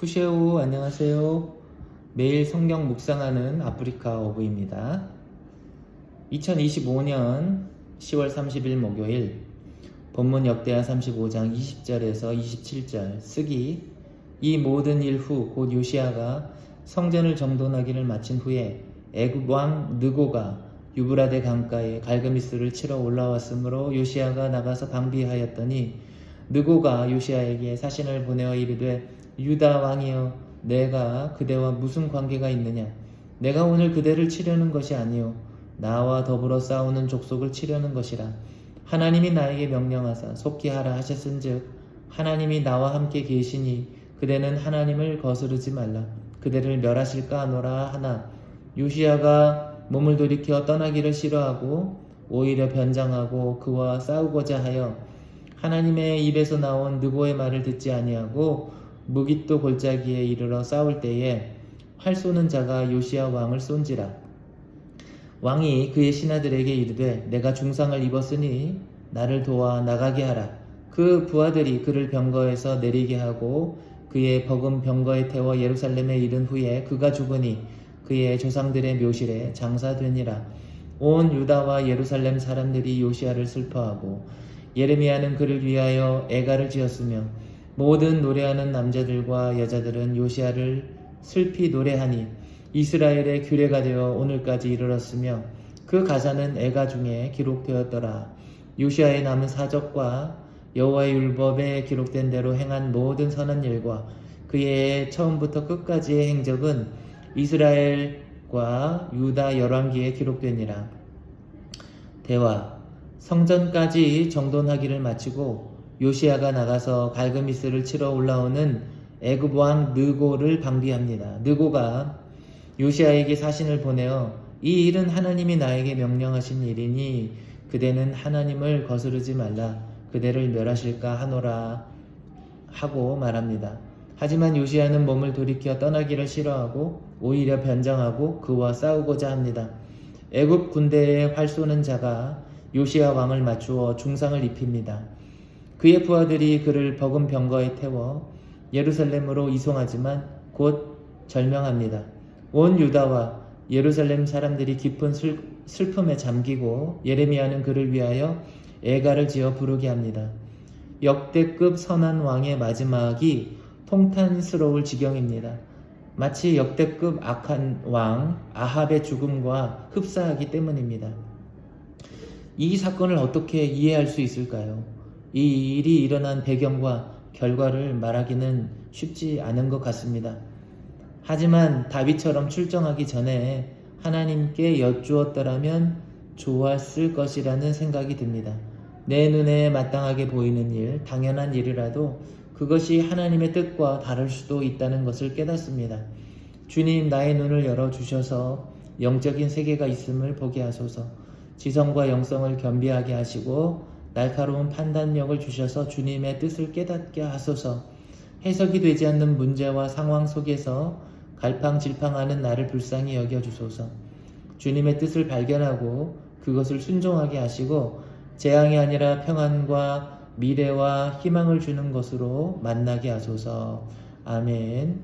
쿠셰우 안녕하세요. 매일 성경 묵상하는 아프리카 어부입니다. 2025년 10월 30일 목요일 본문 역대하 35장 20절에서 27절 쓰기 이 모든 일 후 곧 요시아가 성전을 정돈하기를 마친 후에 애굽 왕 느고가 유브라데 강가에 갈그미스를 치러 올라왔으므로 요시아가 나가서 방비하였더니 느고가 요시아에게 사신을 보내어 이르되 유다 왕이여 내가 그대와 무슨 관계가 있느냐? 내가 오늘 그대를 치려는 것이 아니요. 나와 더불어 싸우는 족속을 치려는 것이라. 하나님이 나에게 명령하사 속히 하라 하셨은즉 하나님이 나와 함께 계시니 그대는 하나님을 거스르지 말라. 그대를 멸하실까 하노라 하나. 요시아가 몸을 돌이켜 떠나기를 싫어하고 오히려 변장하고 그와 싸우고자 하여 하나님의 입에서 나온 느고의 말을 듣지 아니하고 무깃도 골짜기에 이르러 싸울 때에 활 쏘는 자가 요시아 왕을 쏜지라. 왕이 그의 신하들에게 이르되 내가 중상을 입었으니 나를 도와 나가게 하라. 그 부하들이 그를 병거에서 내리게 하고 그의 버금 병거에 태워 예루살렘에 이른 후에 그가 죽으니 그의 조상들의 묘실에 장사되니라. 온 유다와 예루살렘 사람들이 요시아를 슬퍼하고 예레미야는 그를 위하여 애가를 지었으며 모든 노래하는 남자들과 여자들은 요시아를 슬피 노래하니 이스라엘의 규례가 되어 오늘까지 이르렀으며 그 가사는 애가 중에 기록되었더라. 요시아의 남은 사적과 여호와의 율법에 기록된 대로 행한 모든 선한 일과 그의 처음부터 끝까지의 행적은 이스라엘과 유다 열왕기에 기록되니라. 대화 성전까지 정돈하기를 마치고 요시아가 나가서 갈그미스를 치러 올라오는 애굽 왕 느고를 방비합니다. 느고가 요시아에게 사신을 보내어 이 일은 하나님이 나에게 명령하신 일이니 그대는 하나님을 거스르지 말라 그대를 멸하실까 하노라 하고 말합니다. 하지만 요시아는 몸을 돌이켜 떠나기를 싫어하고 오히려 변장하고 그와 싸우고자 합니다. 애굽 군대에 활 쏘는 자가 요시아 왕을 맞추어 중상을 입힙니다. 그의 부하들이 그를 버금 병거에 태워 예루살렘으로 이송하지만 곧 절명합니다. 온 유다와 예루살렘 사람들이 깊은 슬, 슬픔에 잠기고 예레미야는 그를 위하여 애가를 지어 부르게 합니다. 역대급 선한 왕의 마지막이 통탄스러울 지경입니다. 마치 역대급 악한 왕 아합의 죽음과 흡사하기 때문입니다. 이 사건을 어떻게 이해할 수 있을까요? 이 일이 일어난 배경과 결과를 말하기는 쉽지 않은 것 같습니다. 하지만 다윗처럼 출정하기 전에 하나님께 여쭈었더라면 좋았을 것이라는 생각이 듭니다. 내 눈에 마땅하게 보이는 일, 당연한 일이라도 그것이 하나님의 뜻과 다를 수도 있다는 것을 깨닫습니다. 주님 나의 눈을 열어 주셔서 영적인 세계가 있음을 보게 하소서. 지성과 영성을 겸비하게 하시고 날카로운 판단력을 주셔서 주님의 뜻을 깨닫게 하소서. 해석이 되지 않는 문제와 상황 속에서 갈팡질팡하는 나를 불쌍히 여겨 주소서. 주님의 뜻을 발견하고 그것을 순종하게 하시고 재앙이 아니라 평안과 미래와 희망을 주는 것으로 만나게 하소서. 아멘.